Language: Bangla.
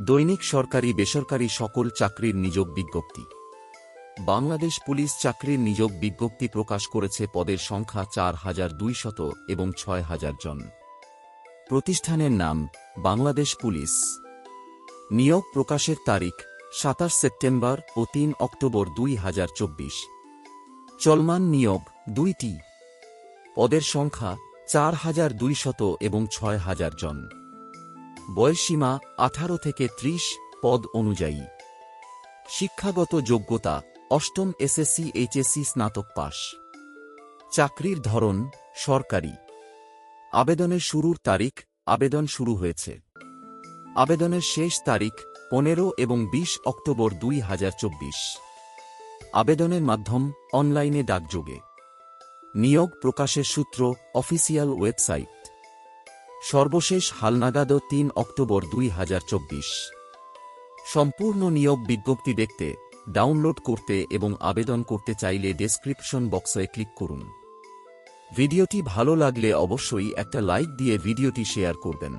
দৈনিক সরকারি বেসরকারি সকল চাকরির নিয়োগ বিজ্ঞপ্তি। বাংলাদেশ পুলিশ চাকরির নিয়োগ বিজ্ঞপ্তি প্রকাশ করেছে পদের সংখ্যা চার হাজার দুইশত এবং ছয় হাজার জন। প্রতিষ্ঠানের নাম, বাংলাদেশ পুলিশ। নিয়োগ প্রকাশের তারিখ, সাতাশ সেপ্টেম্বর ও তিন অক্টোবর দুই হাজার চব্বিশ। চলমান নিয়োগ দুইটি। পদের সংখ্যা চার হাজার দুইশত এবং ছয় হাজার জন। বয়সীমা আঠারো থেকে ত্রিশ পদ অনুযায়ী। শিক্ষাগত যোগ্যতা অষ্টম এসএসসি এইচএসসি স্নাতক পাস চাকরির ধরন সরকারি। আবেদনের শুরুর তারিখ, আবেদন শুরু হয়েছে। আবেদনের শেষ তারিখ পনেরো এবং বিশ অক্টোবর দুই হাজার চব্বিশ। আবেদনের মাধ্যম অনলাইনে ডাকযোগে। নিয়োগ প্রকাশের সূত্র অফিসিয়াল ওয়েবসাইট। সর্বশেষ হালনাগাদ তিন অক্টোবর দুই হাজার চব্বিশ। সম্পূর্ণ নিয়োগ বিজ্ঞপ্তি দেখতে, ডাউনলোড করতে এবং আবেদন করতে চাইলে ডেসক্রিপশন বক্সে ক্লিক করুন। ভিডিওটি ভালো লাগলে অবশ্যই একটা লাইক দিয়ে ভিডিওটি শেয়ার করবেন।